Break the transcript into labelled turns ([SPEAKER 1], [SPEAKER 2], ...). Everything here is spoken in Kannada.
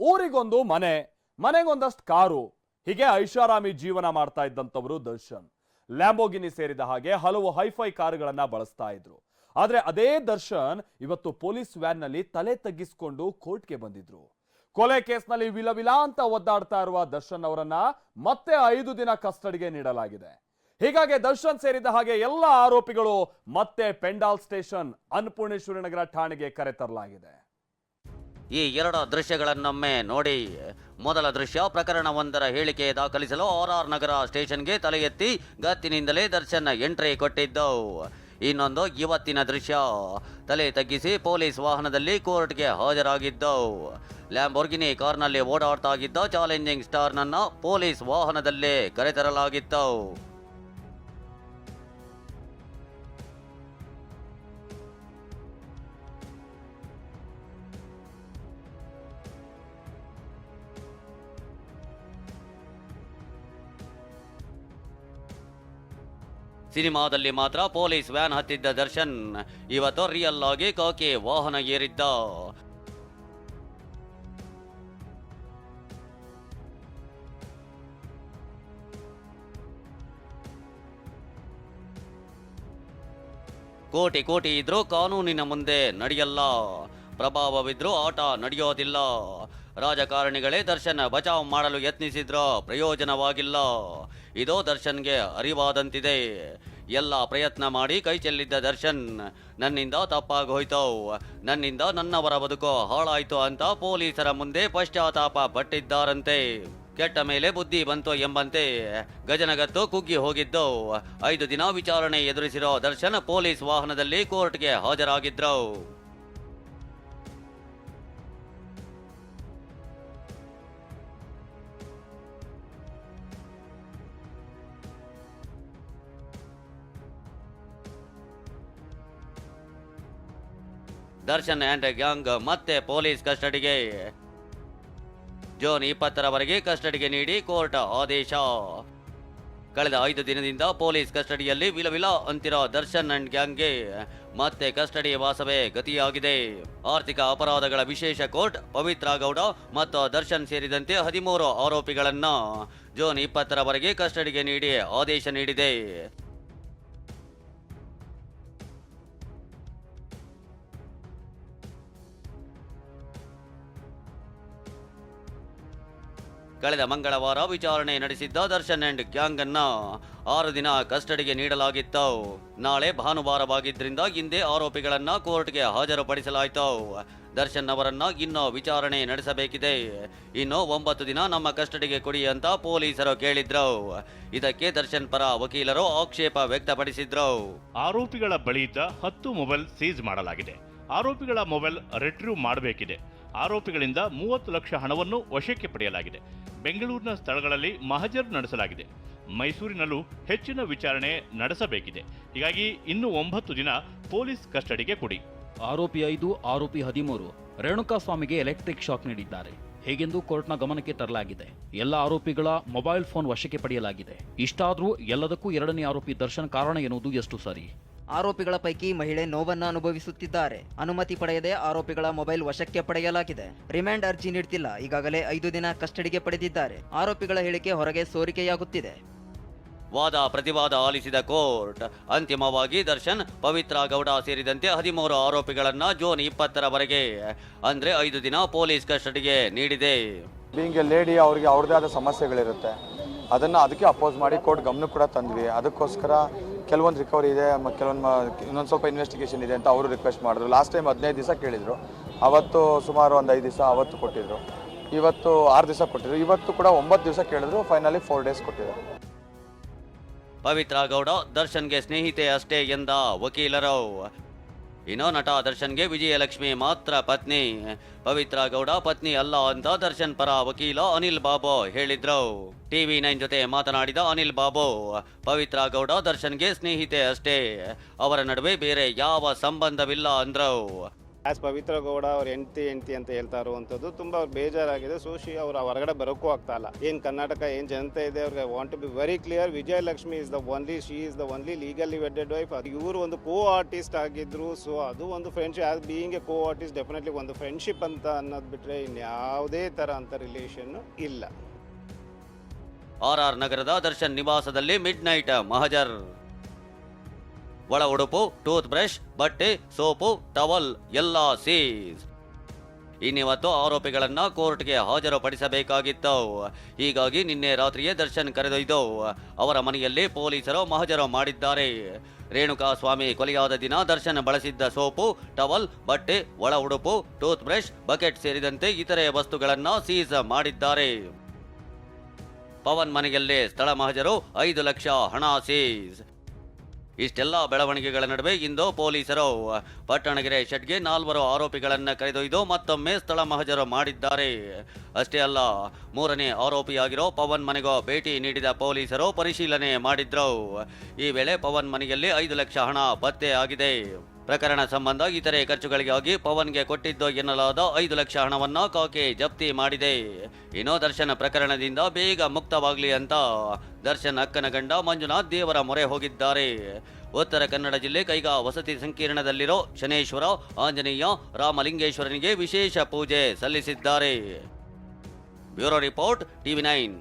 [SPEAKER 1] ಊರಿಗೊಂದು ಮನೆ, ಮನೆಗೊಂದಷ್ಟು ಕಾರು, ಹೀಗೆ ಐಷಾರಾಮಿ ಜೀವನ ಮಾಡ್ತಾ ಇದ್ದಂಥವರು ದರ್ಶನ್. ಲ್ಯಾಂಬೋಗಿನಿ ಸೇರಿದ ಹಾಗೆ ಹಲವು ಹೈಫೈ ಕಾರುಗಳನ್ನ ಬಳಸ್ತಾ ಇದ್ರು. ಆದ್ರೆ ಅದೇ ದರ್ಶನ್ ಇವತ್ತು ಪೊಲೀಸ್ ವ್ಯಾನ್ನಲ್ಲಿ ತಲೆ ತಗ್ಗಿಸಿಕೊಂಡು ಕೋರ್ಟ್ಗೆ ಬಂದಿದ್ರು. ಕೊಲೆ ಕೇಸ್ನಲ್ಲಿ ವಿಲವಿಲ ಅಂತ ಒದ್ದಾಡ್ತಾ ಇರುವ ದರ್ಶನ್ ಅವರನ್ನ ಮತ್ತೆ ಐದು ದಿನ ಕಸ್ಟಡಿಗೆ ನೀಡಲಾಗಿದೆ. ಹೀಗಾಗಿ ದರ್ಶನ್ ಸೇರಿದ ಹಾಗೆ ಎಲ್ಲ ಆರೋಪಿಗಳು ಮತ್ತೆ ಪೆಂಡಾಲ್ ಸ್ಟೇಷನ್ ಅನ್ನಪೂರ್ಣೇಶ್ವರಿ ನಗರ ಠಾಣೆಗೆ ಕರೆತರಲಾಗಿದೆ
[SPEAKER 2] ಈ ಎರಡು ದೃಶ್ಯಗಳನ್ನೊಮ್ಮೆ ನೋಡಿ ಮೊದಲ ದೃಶ್ಯ ಪ್ರಕರಣವೊಂದರ ಹೇಳಿಕೆ ದಾಖಲಿಸಲು ಆರ್ ಆರ್ ನಗರ ಸ್ಟೇಷನ್ಗೆ ತಲೆ ಎತ್ತಿ ಗತ್ತಿನಿಂದಲೇ ದರ್ಶನ್ ಎಂಟ್ರಿ ಕೊಟ್ಟಿದ್ದವು ಇನ್ನೊಂದು ಇವತ್ತಿನ ದೃಶ್ಯ. ತಲೆ ತಗ್ಗಿಸಿ ಪೊಲೀಸ್ ವಾಹನದಲ್ಲಿ ಕೋರ್ಟ್ಗೆ ಹಾಜರಾಗಿದ್ದವು ಲ್ಯಾಂಬೋರ್ಗಿನಿ ಕಾರ್ನಲ್ಲಿ ಓಡಾಡ್ತಾ ಇದ್ದ ಚಾಲೆಂಜಿಂಗ್ ಸ್ಟಾರ್ನನ್ನು ಪೊಲೀಸ್ ವಾಹನದಲ್ಲೇ ಕರೆತರಲಾಗಿದ್ದವು ಸಿನಿಮಾದಲ್ಲಿ ಮಾತ್ರ ಪೊಲೀಸ್ ವ್ಯಾನ್ ಹತ್ತಿದ್ದ ದರ್ಶನ್ ಇವತ್ತು ರಿಯಲ್ ಆಗಿ ಕಾಕಿ ವಾಹನ ಏರಿದ್ದ. ಕೋಟಿ ಕೋಟಿ ಇದ್ರೂ ಕಾನೂನಿನ ಮುಂದೆ ನಡೆಯಲ್ಲ. ಪ್ರಭಾವವಿದ್ರೂ ಆಟ ನಡೆಯೋದಿಲ್ಲ. ರಾಜಕಾರಣಿಗಳೇ ದರ್ಶನ್ ಬಚಾವ್ ಮಾಡಲು ಯತ್ನಿಸಿದ್ರೋ ಪ್ರಯೋಜನವಾಗಿಲ್ಲ. ಇದು ದರ್ಶನ್ಗೆ ಅರಿವಾದಂತಿದೆ. ಎಲ್ಲ ಪ್ರಯತ್ನ ಮಾಡಿ ಕೈ ಚೆಲ್ಲಿದ್ದ ದರ್ಶನ್, ನನ್ನಿಂದ ತಪ್ಪಾಗೋಯ್ತು ನನ್ನಿಂದ ನನ್ನವರ ಬದುಕು ಹಾಳಾಯ್ತು ಅಂತ ಪೊಲೀಸರ ಮುಂದೆ ಪಶ್ಚಾತ್ತಾಪ ಪಟ್ಟಿದ್ದಾರಂತೆ. ಕೆಟ್ಟ ಮೇಲೆ ಬುದ್ಧಿ ಬಂತು ಎಂಬಂತೆ ಗಜನಗತ್ತು ಕುಗ್ಗಿ ಹೋಗಿದ್ದು ಐದು ದಿನ ವಿಚಾರಣೆ ಎದುರಿಸಿರೋ ದರ್ಶನ್ ಪೊಲೀಸ್ ವಾಹನದಲ್ಲಿ ಕೋರ್ಟ್ಗೆ ಹಾಜರಾಗಿದ್ರು ದರ್ಶನ್ ಆ್ಯಂಡ್ ಗ್ಯಾಂಗ್ ಮತ್ತೆ ಪೊಲೀಸ್ ಕಸ್ಟಡಿಗೆ. ಜೂನ್ ಇಪ್ಪತ್ತರವರೆಗೆ ಕಸ್ಟಡಿಗೆ ನೀಡಿ ಕೋರ್ಟ್ ಆದೇಶ. ಕಳೆದ ಐದು ದಿನದಿಂದ ಪೊಲೀಸ್ ಕಸ್ಟಡಿಯಲ್ಲಿ ವಿಲವಿಲ ಅಂತಿರೋ ದರ್ಶನ್ ಅಂಡ್ ಗ್ಯಾಂಗ್ಗೆ ಮತ್ತೆ ಕಸ್ಟಡಿ ವಾಸವೇ ಗತಿಯಾಗಿದೆ. ಆರ್ಥಿಕ ಅಪರಾಧಗಳ ವಿಶೇಷ ಕೋರ್ಟ್ ಪವಿತ್ರ ಗೌಡ ಮತ್ತು ದರ್ಶನ್ ಸೇರಿದಂತೆ ಹದಿಮೂರು ಆರೋಪಿಗಳನ್ನು ಜೂನ್ ಇಪ್ಪತ್ತರವರೆಗೆ ಕಸ್ಟಡಿಗೆ ನೀಡಿ ಆದೇಶ ನೀಡಿದೆ. ಕಳೆದ ಮಂಗಳವಾರ ವಿಚಾರಣೆ ನಡೆಸಿದ್ದ ದರ್ಶನ್ ಅಂಡ್ ಗ್ಯಾಂಗ್ ಅನ್ನ ಆರು ದಿನ ಕಸ್ಟಡಿಗೆ ನೀಡಲಾಗಿತ್ತು. ನಾಳೆ ಭಾನುವಾರವಾಗಿದ್ದರಿಂದ ಹಿಂದೆ ಆರೋಪಿಗಳನ್ನ ಕೋರ್ಟ್ಗೆ ಹಾಜರುಪಡಿಸಲಾಯಿತು. ದರ್ಶನ್ ಅವರನ್ನ ಇನ್ನೂ ವಿಚಾರಣೆ ನಡೆಸಬೇಕಿದೆ. ಇನ್ನು ಒಂಬತ್ತು ದಿನ ನಮ್ಮ ಕಸ್ಟಡಿಗೆ ಕೊಡಿ ಅಂತ ಪೊಲೀಸರು ಕೇಳಿದ್ರು. ಇದಕ್ಕೆ ದರ್ಶನ್ ಪರ ವಕೀಲರು ಆಕ್ಷೇಪ ವ್ಯಕ್ತಪಡಿಸಿದ್ರು.
[SPEAKER 3] ಆರೋಪಿಗಳ ಬಳಿಯಿದ್ದ ಹತ್ತು ಮೊಬೈಲ್ ಸೀಜ್ ಮಾಡಲಾಗಿದೆ. ಆರೋಪಿಗಳ ಮೊಬೈಲ್ ರಿಟ್ರೀವ್ ಮಾಡಬೇಕಿದೆ. ಆರೋಪಿಗಳಿಂದ ಮೂವತ್ತು ಲಕ್ಷ ಹಣವನ್ನು ವಶಕ್ಕೆ ಪಡೆಯಲಾಗಿದೆ. ಬೆಂಗಳೂರಿನ ಸ್ಥಳಗಳಲ್ಲಿ ಮಹಜರ್ ನಡೆಸಲಾಗಿದೆ. ಮೈಸೂರಿನಲ್ಲೂ ಹೆಚ್ಚಿನ ವಿಚಾರಣೆ ನಡೆಸಬೇಕಿದೆ. ಹೀಗಾಗಿ ಇನ್ನು ಒಂಬತ್ತು ದಿನ ಪೊಲೀಸ್ ಕಸ್ಟಡಿಗೆ ಕೊಡಿ.
[SPEAKER 4] ಆರೋಪಿ ಐದು, ಆರೋಪಿ ಹದಿಮೂರು. ರೇಣುಕಾಸ್ವಾಮಿಗೆ ಎಲೆಕ್ಟ್ರಿಕ್ ಶಾಕ್ ನೀಡಿದ್ದಾರೆ. ಹೇಗೆಂದು ಕೋರ್ಟ್ನ ಗಮನಕ್ಕೆ ತರಲಾಗಿದೆ. ಎಲ್ಲ ಆರೋಪಿಗಳ ಮೊಬೈಲ್ ಫೋನ್ ವಶಕ್ಕೆ ಪಡೆಯಲಾಗಿದೆ. ಇಷ್ಟಾದರೂ ಎಲ್ಲದಕ್ಕೂ ಎರಡನೇ ಆರೋಪಿ ದರ್ಶನ್ ಕಾರಣ ಎನ್ನುವುದು ಎಷ್ಟು ಸರಿ?
[SPEAKER 5] ಆರೋಪಿಗಳ ಪೈಕಿ ಮಹಿಳೆ ನೋವನ್ನು ಅನುಭವಿಸುತ್ತಿದ್ದಾರೆ. ಅನುಮತಿ ಪಡೆಯದೆ ಆರೋಪಿಗಳ ಮೊಬೈಲ್ ವಶಕ್ಕೆ ಪಡೆಯಲಾಗಿದೆ. ರಿಮ್ಯಾಂಡ್ ಅರ್ಜಿ ನೀಡ್ತಿಲ್ಲ. ಈಗಾಗಲೇ ಐದು ದಿನ ಕಸ್ಟಡಿಗೆ ಪಡೆದಿದ್ದಾರೆ. ಆರೋಪಿಗಳ ಹೇಳಿಕೆ ಹೊರಗೆ ಸೋರಿಕೆಯಾಗುತ್ತಿದೆ.
[SPEAKER 2] ವಾದ ಪ್ರತಿವಾದ ಆಲಿಸಿದ ಕೋರ್ಟ್. ಅಂತಿಮವಾಗಿ ದರ್ಶನ್ ಪವಿತ್ರ ಗೌಡ ಸೇರಿದಂತೆ ಹದಿಮೂರು ಆರೋಪಿಗಳನ್ನು ಜೂನ್ ಇಪ್ಪತ್ತರವರೆಗೆ ಅಂದ್ರೆ ಐದು ದಿನ ಪೊಲೀಸ್ ಕಸ್ಟಡಿಗೆ ನೀಡಿದೆ.
[SPEAKER 6] ಬೀಂಗ್ ಎ ಲೇಡಿ ಅವ್ರಿಗೆ ಅವ್ರದ್ದೇ ಆದ ಸಮಸ್ಯೆಗಳಿರುತ್ತೆ. ಅದನ್ನು ಅದಕ್ಕೆ ಅಪೋಸ್ ಮಾಡಿ ಕೋರ್ಟ್ ಗಮನ ಕೂಡ ತಂದ್ವಿ. ಅದಕ್ಕೋಸ್ಕರ ಕೆಲವೊಂದು ರಿಕವರಿ ಇದೆ ಮತ್ತು ಕೆಲವೊಂದು ಇನ್ನೊಂದು ಸ್ವಲ್ಪ ಇನ್ವೆಸ್ಟಿಗೇಷನ್ ಇದೆ ಅಂತ ಅವರು ರಿಕ್ವೆಸ್ಟ್ ಮಾಡಿದ್ರು. ಲಾಸ್ಟ್ ಟೈಮ್ ಹದಿನೈದು ದಿವಸ ಕೇಳಿದರು. ಅವತ್ತು ಸುಮಾರು ಒಂದು ಐದು ದಿವಸ ಅವತ್ತು ಕೊಟ್ಟಿದ್ರು. ಇವತ್ತು ಆರು ದಿವಸ ಕೊಟ್ಟಿದ್ರು. ಇವತ್ತು ಕೂಡ ಒಂಬತ್ತು ದಿವಸ ಕೇಳಿದ್ರು ಫೈನಲಿ ಫೋರ್ ಡೇಸ್ ಕೊಟ್ಟಿದ್ದಾರೆ
[SPEAKER 2] ಪವಿತ್ರ ಗೌಡ, ದರ್ಶನ್ಗೆ ಸ್ನೇಹಿತೆ ಅಷ್ಟೇ ಎಂದ ವಕೀಲರು ಇನ್ನು ನಟ ದರ್ಶನ್ಗೆ ವಿಜಯಲಕ್ಷ್ಮಿ ಮಾತ್ರ ಪತ್ನಿ. ಪವಿತ್ರ ಗೌಡ ಪತ್ನಿ ಅಲ್ಲ ಅಂತ ದರ್ಶನ್ ಪರ ವಕೀಲ ಅನಿಲ್ ಬಾಬು ಹೇಳಿದ್ರು. ಟಿವಿ ನೈನ್ ಜೊತೆ ಮಾತನಾಡಿದ ಅನಿಲ್ ಬಾಬು, ಪವಿತ್ರ ಗೌಡ ದರ್ಶನ್ಗೆ ಸ್ನೇಹಿತೆ ಅಷ್ಟೇ. ಅವರ ನಡುವೆ ಬೇರೆ ಯಾವ ಸಂಬಂಧವಿಲ್ಲ ಅಂದ್ರು.
[SPEAKER 7] ಆಸ್ ಪವಿತ್ರ ಗೌಡ ಅವ್ರ ಹೆಂಡತಿ ಹೆಂಡತಿ ಅಂತ ಹೇಳ್ತಾ ಇರುವಂಥದ್ದು ತುಂಬ ಅವ್ರು ಬೇಜಾರಾಗಿದೆ. ಸೊ ಅವರು ಅವ್ರು ಹೊರಗಡೆ ಬರೋಕ್ಕೂ ಆಗ್ತಾ ಇಲ್ಲ. ಏನು ಕರ್ನಾಟಕ, ಏನು ಜನತೆ ಇದೆ, ಅವ್ರಿಗೆ want to be very clear Vijayalakshmi is the only she is the only legally wedded wife ಇವರು ಒಂದು ಕೋ ಆರ್ಟಿಸ್ಟ್ ಆಗಿದ್ರು ಸೊ ಅದು ಒಂದು friendship as being a co artist definitely ಒಂದು ಫ್ರೆಂಡ್ಶಿಪ್ ಅಂತ ಅನ್ನೋದು ಬಿಟ್ಟರೆ ಇನ್ಯಾವುದೇ ಥರ ಅಂತ ರಿಲೇಷನ್ನು ಇಲ್ಲ.
[SPEAKER 2] ಆರ್ ಆರ್ ನಗರದ ದರ್ಶನ್ ನಿವಾಸದಲ್ಲಿ ಮಿಡ್ ನೈಟ್ ಮಹಜರ್ ಒಳ ಉಡುಪು ಟೂತ್ ಬ್ರಷ್ ಬಟ್ಟೆ, ಸೋಪು, ಟವಲ್, ಎಲ್ಲ ಸೀಸ್. ಇನ್ನಿವತ್ತು ಆರೋಪಿಗಳನ್ನ ಕೋರ್ಟ್ಗೆ ಹಾಜರುಪಡಿಸಬೇಕಾಗಿತ್ತು. ಹೀಗಾಗಿ ನಿನ್ನೆ ರಾತ್ರಿಯೇ ದರ್ಶನ್ ಕರೆದೊಯ್ದು, ಅವರ ಮನೆಯಲ್ಲಿ ಪೊಲೀಸರು ಮಹಜರು ಮಾಡಿದ್ದಾರೆ. ರೇಣುಕಾ ಸ್ವಾಮಿ ಕೊಲೆಯಾದ ದಿನ ದರ್ಶನ್ ಬಳಸಿದ್ದ ಸೋಪು, ಟವಲ್, ಬಟ್ಟೆ, ಒಳ ಉಡುಪು ಟೂತ್ ಬ್ರಷ್ ಬಕೆಟ್ ಸೇರಿದಂತೆ ಇತರೆ ವಸ್ತುಗಳನ್ನ ಸೀಸ್ ಮಾಡಿದ್ದಾರೆ. ಪವನ್ ಮನೆಯಲ್ಲೇ ಸ್ಥಳ ಮಹಜರು ಐದು ಲಕ್ಷ ಹಣ ಸೀಸ್. ಇಷ್ಟೆಲ್ಲ ಬೆಳವಣಿಗೆಗಳ ನಡುವೆ ಇಂದು ಪೊಲೀಸರು, ಪಟ್ಟಣಗೆರೆ ಶೆಟ್ಗೆ ನಾಲ್ವರು ಆರೋಪಿಗಳನ್ನು ಕರೆದೊಯ್ದು ಮತ್ತೊಮ್ಮೆ ಸ್ಥಳ ಮಹಜರು ಮಾಡಿದ್ದಾರೆ. ಅಷ್ಟೇ ಅಲ್ಲ, ಮೂರನೇ ಆರೋಪಿಯಾಗಿರೋ ಪವನ್ ಮನೆಗೂ ಭೇಟಿ ನೀಡಿದ ಪೊಲೀಸರು ಪರಿಶೀಲನೆ ಮಾಡಿದ್ರು. ಈ ವೇಳೆ ಪವನ್ ಮನೆಯಲ್ಲಿ ಐದು ಲಕ್ಷ ಹಣ ಪತ್ತೆ ಆಗಿದೆ. ಪ್ರಕರಣ ಸಂಬಂಧ ಇತರೆ ಖರ್ಚುಗಳಿಗಾಗಿ ಪವನ್ಗೆ ಕೊಟ್ಟಿದ್ದು ಎನ್ನಲಾದ ಐದು ಲಕ್ಷ ಹಣವನ್ನು ಕಾಕೆ ಜಪ್ತಿ ಮಾಡಿದೆ. ಇನ್ನು ದರ್ಶನ ಪ್ರಕರಣದಿಂದ ಬೇಗ ಮುಕ್ತವಾಗಲಿ ಅಂತ ದರ್ಶನ್ ಅಕ್ಕನ ಗಂಡ ಮಂಜುನಾಥ್ ದೇವರ ಮೊರೆ ಹೋಗಿದ್ದಾರೆ. ಉತ್ತರ ಕನ್ನಡ ಜಿಲ್ಲೆ ಕೈಗಾ ವಸತಿ ಸಂಕೀರ್ಣದಲ್ಲಿರೋ ಶನೇಶ್ವರ, ಆಂಜನೇಯ, ರಾಮಲಿಂಗೇಶ್ವರನಿಗೆ ವಿಶೇಷ ಪೂಜೆ ಸಲ್ಲಿಸಿದ್ದಾರೆ. Bureau report TV nine.